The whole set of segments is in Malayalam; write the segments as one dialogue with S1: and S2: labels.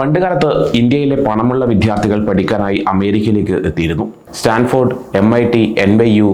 S1: പണ്ടുകാലത്ത് ഇന്ത്യയിലെ പണമുള്ള വിദ്യാർത്ഥികൾ പഠിക്കാനായി അമേരിക്കയിലേക്ക് എത്തിയിരുന്നു. Stanford M I T N Y U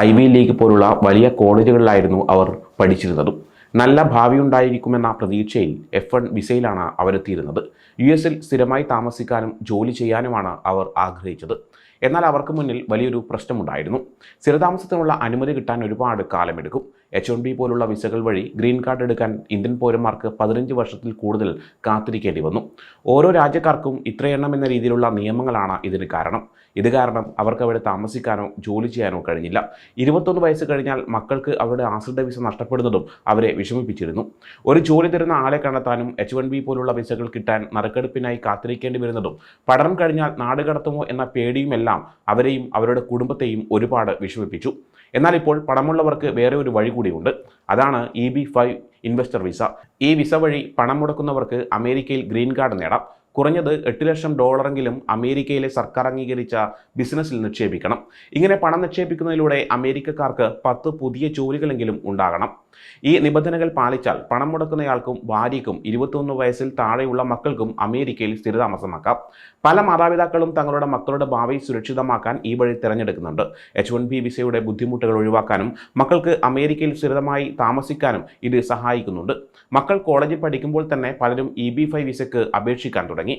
S1: Ivy League പോലുള്ള വലിയ കോളേജുകളിലായിരുന്നു അവർ പഠിച്ചിരുന്നതും. നല്ല ഭാവി ഉണ്ടായിരിക്കുമെന്ന പ്രതീക്ഷയിൽ എഫ് വൺ വിസയിലാണ് അവരെത്തിയിരുന്നത്. യു എസിൽ സ്ഥിരമായി താമസിക്കാനും ജോലി ചെയ്യാനുമാണ് അവർ ആഗ്രഹിച്ചത്. എന്നാൽ അവർക്ക് മുന്നിൽ വലിയൊരു പ്രശ്നമുണ്ടായിരുന്നു. സ്ഥിരതാമസത്തിനുള്ള അനുമതി കിട്ടാൻ ഒരുപാട് കാലമെടുക്കും. എച്ച് വൺ ബി പോലുള്ള വിസകൾ വഴി ഗ്രീൻ കാർഡ് എടുക്കാൻ ഇന്ത്യൻ പൗരന്മാർക്ക് പതിനഞ്ച് വർഷത്തിൽ കൂടുതൽ കാത്തിരിക്കേണ്ടി വന്നു. ഓരോ രാജ്യക്കാർക്കും ഇത്രയെണ്ണം എന്ന രീതിയിലുള്ള നിയമങ്ങളാണ് ഇതിന് കാരണം. ഇത് കാരണം അവർക്ക് അവിടെ താമസിക്കാനോ ജോലി ചെയ്യാനോ കഴിഞ്ഞില്ല. ഇരുപത്തൊന്ന് വയസ്സ് കഴിഞ്ഞാൽ മക്കൾക്ക് അവരുടെ ആശ്രിത വിസ നഷ്ടപ്പെടുന്നതും അവരെ വിഷമിപ്പിച്ചിരുന്നു. ഒരു ജോലി തരുന്ന ആളെ കണ്ടെത്താനും എച്ച് വൺ ബി പോലുള്ള വിസകൾ കിട്ടാൻ നറുക്കെടുപ്പിനായി കാത്തിരിക്കേണ്ടി വരുന്നതും പഠനം കഴിഞ്ഞാൽ നാട് കടത്തുമോ എന്ന പേടിയുമെല്ലാം അവരെയും അവരുടെ കുടുംബത്തെയും ഒരുപാട് വിഷമിപ്പിച്ചു. എന്നാൽ ഇപ്പോൾ പണമുള്ളവർക്ക് വേറെ ഒരു വഴി കൂടിയുണ്ട്. അതാണ് E B five investor visa ഈ വിസ വഴി പണം മുടക്കുന്നവർക്ക് അമേരിക്കയിൽ ഗ്രീൻ കാർഡ് നേടാം. കുറഞ്ഞത് എട്ട് ലക്ഷം ഡോളറെങ്കിലും അമേരിക്കയിലെ സർക്കാർ അംഗീകരിച്ച ബിസിനസ്സിൽ നിക്ഷേപിക്കണം. ഇങ്ങനെ പണം നിക്ഷേപിക്കുന്നതിലൂടെ അമേരിക്കക്കാർക്ക് പത്ത് പുതിയ ജോലികളെങ്കിലും ഉണ്ടാകണം. ഈ നിബന്ധനകൾ പാലിച്ചാൽ പണം മുടക്കുന്നയാൾക്കും ഭാര്യയ്ക്കും ഇരുപത്തൊന്ന് വയസ്സിൽ താഴെയുള്ള മക്കൾക്കും അമേരിക്കയിൽ സ്ഥിരതാമസമാക്കാം. പല മാതാപിതാക്കളും തങ്ങളുടെ മക്കളുടെ ഭാവി സുരക്ഷിതമാക്കാൻ ഈ വഴി തിരഞ്ഞെടുക്കുന്നുണ്ട്. എച്ച് വൺ ബി വിസയുടെ ബുദ്ധിമുട്ടുകൾ ഒഴിവാക്കാനും മക്കൾക്ക് അമേരിക്കയിൽ സ്ഥിരമായി താമസിക്കാനും ഇത് സഹായിക്കുന്നുണ്ട്. മക്കൾ കോളേജിൽ പഠിക്കുമ്പോൾ തന്നെ പലരും ഇ ബി ഫൈവ് വിസയ്ക്ക് അപേക്ഷിക്കാൻ തുടങ്ങി.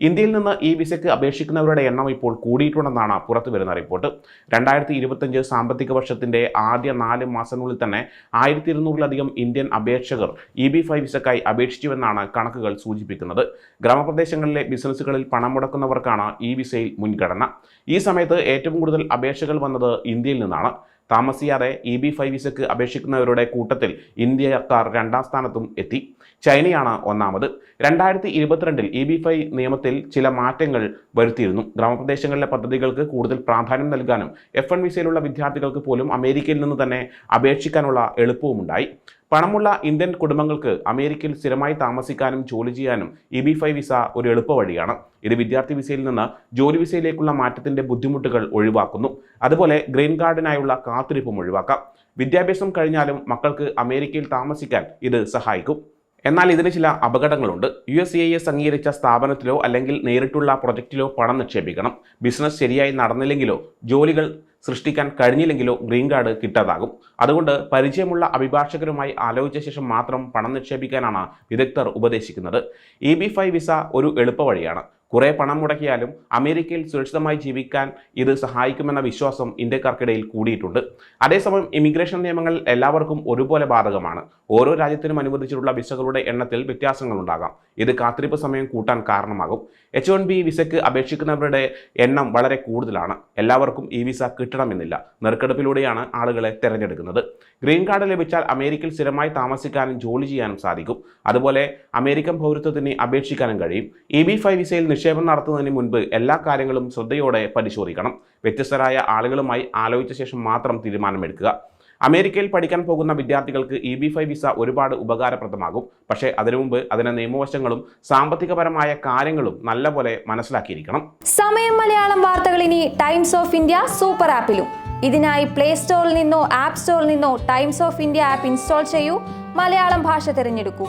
S1: ഇന്ത്യയിൽ നിന്ന് ഈ വിസയ്ക്ക് അപേക്ഷിക്കുന്നവരുടെ എണ്ണം ഇപ്പോൾ കൂടിയിട്ടുണ്ടെന്നാണ് പുറത്തു വരുന്ന റിപ്പോർട്ട്. രണ്ടായിരത്തി ഇരുപത്തഞ്ച് സാമ്പത്തിക വർഷത്തിന്റെ ആദ്യ നാല് മാസങ്ങളിൽ തന്നെ ആയിരത്തി ഇരുന്നൂറിലധികം ഇന്ത്യൻ അപേക്ഷകർ ഇ ബി ഫൈവ് വിസക്കായി അപേക്ഷിച്ചുവെന്നാണ് കണക്കുകൾ സൂചിപ്പിക്കുന്നത്. ഗ്രാമപ്രദേശങ്ങളിലെ ബിസിനസ്സുകളിൽ പണം മുടക്കുന്നവർക്കാണ് ഈ വിസയിൽ മുൻഗണന. ഈ സമയത്ത് ഏറ്റവും കൂടുതൽ അപേക്ഷകൾ വന്നത് ഇന്ത്യയിൽ നിന്നാണ്. താമസിയാതെ ഇ ബി ഫൈവ് വിസക്ക് അപേക്ഷിക്കുന്നവരുടെ കൂട്ടത്തിൽ ഇന്ത്യക്കാർ രണ്ടാം സ്ഥാനത്തും എത്തി. ചൈനയാണ് ഒന്നാമത്. രണ്ടായിരത്തി ഇരുപത്തിരണ്ടിൽ ഇ ബി ഫൈവ് നിയമത്തിൽ ചില മാറ്റങ്ങൾ വരുത്തിയിരുന്നു. ഗ്രാമപ്രദേശങ്ങളിലെ പദ്ധതികൾക്ക് കൂടുതൽ പ്രാധാന്യം നൽകാനും എഫ് എൻ വിസയിലുള്ള വിദ്യാർത്ഥികൾക്ക് പോലും അമേരിക്കയിൽ നിന്ന് തന്നെ അപേക്ഷിക്കാനുള്ള എളുപ്പവുമുണ്ടായി. പണമുള്ള ഇന്ത്യൻ കുടുംബങ്ങൾക്ക് അമേരിക്കയിൽ സ്ഥിരമായി താമസിക്കാനും ജോലി ചെയ്യാനും ഇ ബി ഫൈവ് വിസ ഒരു എളുപ്പ വഴിയാണ്. ഇത് വിദ്യാർത്ഥി വിസയിൽ നിന്ന് ജോലി വിസയിലേക്കുള്ള മാറ്റത്തിന്റെ ബുദ്ധിമുട്ടുകൾ ഒഴിവാക്കുന്നു. അതുപോലെ ഗ്രീൻ കാർഡിനായുള്ള കാത്തിരിപ്പും ഒഴിവാക്കാം. വിദ്യാഭ്യാസം കഴിഞ്ഞാലും മക്കൾക്ക് അമേരിക്കയിൽ താമസിക്കാൻ ഇത് സഹായിക്കും. എന്നാൽ ഇതിന് ചില അപകടങ്ങളുണ്ട്. യു എസ് എ എസ് അംഗീകരിച്ച സ്ഥാപനത്തിലോ അല്ലെങ്കിൽ നേരിട്ടുള്ള പ്രൊജക്റ്റിലോ പണം നിക്ഷേപിക്കണം. ബിസിനസ് ശരിയായി നടന്നില്ലെങ്കിലോ ജോലികൾ സൃഷ്ടിക്കാൻ കഴിഞ്ഞില്ലെങ്കിലോ ഗ്രീൻ കാർഡ് കിട്ടാതാകും. അതുകൊണ്ട് പരിചയമുള്ള അഭിഭാഷകരുമായി ആലോചിച്ച ശേഷം മാത്രം പണം നിക്ഷേപിക്കാനാണ് വിദഗ്ധർ ഉപദേശിക്കുന്നത്. ഇ ബി ഫൈവ് വിസ ഒരു എളുപ്പ വഴിയാണ് കുറേ പണം മുടക്കിയാലും അമേരിക്കയിൽ സുരക്ഷിതമായി ജീവിക്കാൻ ഇത് സഹായിക്കുമെന്ന വിശ്വാസം ഇന്ത്യക്കാർക്കിടയിൽ കൂടിയിട്ടുണ്ട്. അതേസമയം ഇമിഗ്രേഷൻ നിയമങ്ങൾ എല്ലാവർക്കും ഒരുപോലെ ബാധകമാണ്. ഓരോ രാജ്യത്തിനും അനുവദിച്ചിട്ടുള്ള വിസകളുടെ എണ്ണത്തിൽ വ്യത്യാസങ്ങൾ ഉണ്ടാകാം ഇത് കാത്തിരിപ്പ് സമയം കൂട്ടാൻ കാരണമാകും. എച്ച് വൺ ബി വിസയ്ക്ക് അപേക്ഷിക്കുന്നവരുടെ എണ്ണം വളരെ കൂടുതലാണ്. എല്ലാവർക്കും ഈ വിസ കിട്ടണമെന്നില്ല. നെറുക്കെടുപ്പിലൂടെയാണ് ആളുകളെ തിരഞ്ഞെടുക്കുന്നത്. ഗ്രീൻ കാർഡ് ലഭിച്ചാൽ അമേരിക്കയിൽ സ്ഥിരമായി താമസിക്കാനും ജോലി ചെയ്യാനും സാധിക്കും. അതുപോലെ അമേരിക്കൻ പൗരത്വത്തിന് അപേക്ഷിക്കാനും കഴിയും. ഇ ബി ഫൈവ് വിസയിൽ നിക്ഷേപം നടത്തുന്നതിന് മുൻപ് എല്ലാ കാര്യങ്ങളും ശ്രദ്ധയോടെ പരിശോധിക്കണം. വ്യത്യസ്തരായ ആളുകളുമായി ആലോചിച്ച ശേഷം മാത്രം തീരുമാനമെടുക്കുക. അമേരിക്കയിൽ പഠിക്കാൻ പോകുന്ന വിദ്യാർത്ഥികൾക്ക് ഇ ബി ഫൈവ് വിസ ഒരുപാട് ഉപകാരപ്രദമാകും. പക്ഷേ അതിനു മുമ്പ് അതിന്റെ നിയമവശങ്ങളും സാമ്പത്തികപരമായ കാര്യങ്ങളും നല്ലപോലെ മനസ്സിലാക്കിയിരിക്കണം.
S2: സമയം മലയാളം വാർത്തകൾ ഇനി ടൈംസ് ഓഫ് ഇന്ത്യ സൂപ്പർ ആപ്പിലും. ഇതിനായി പ്ലേ സ്റ്റോറിൽ നിന്നോ ആപ്പ് സ്റ്റോറിൽ നിന്നോ Times of India app install ചെയ്യൂ. മലയാളം ഭാഷ തിരഞ്ഞെടുക്കൂ.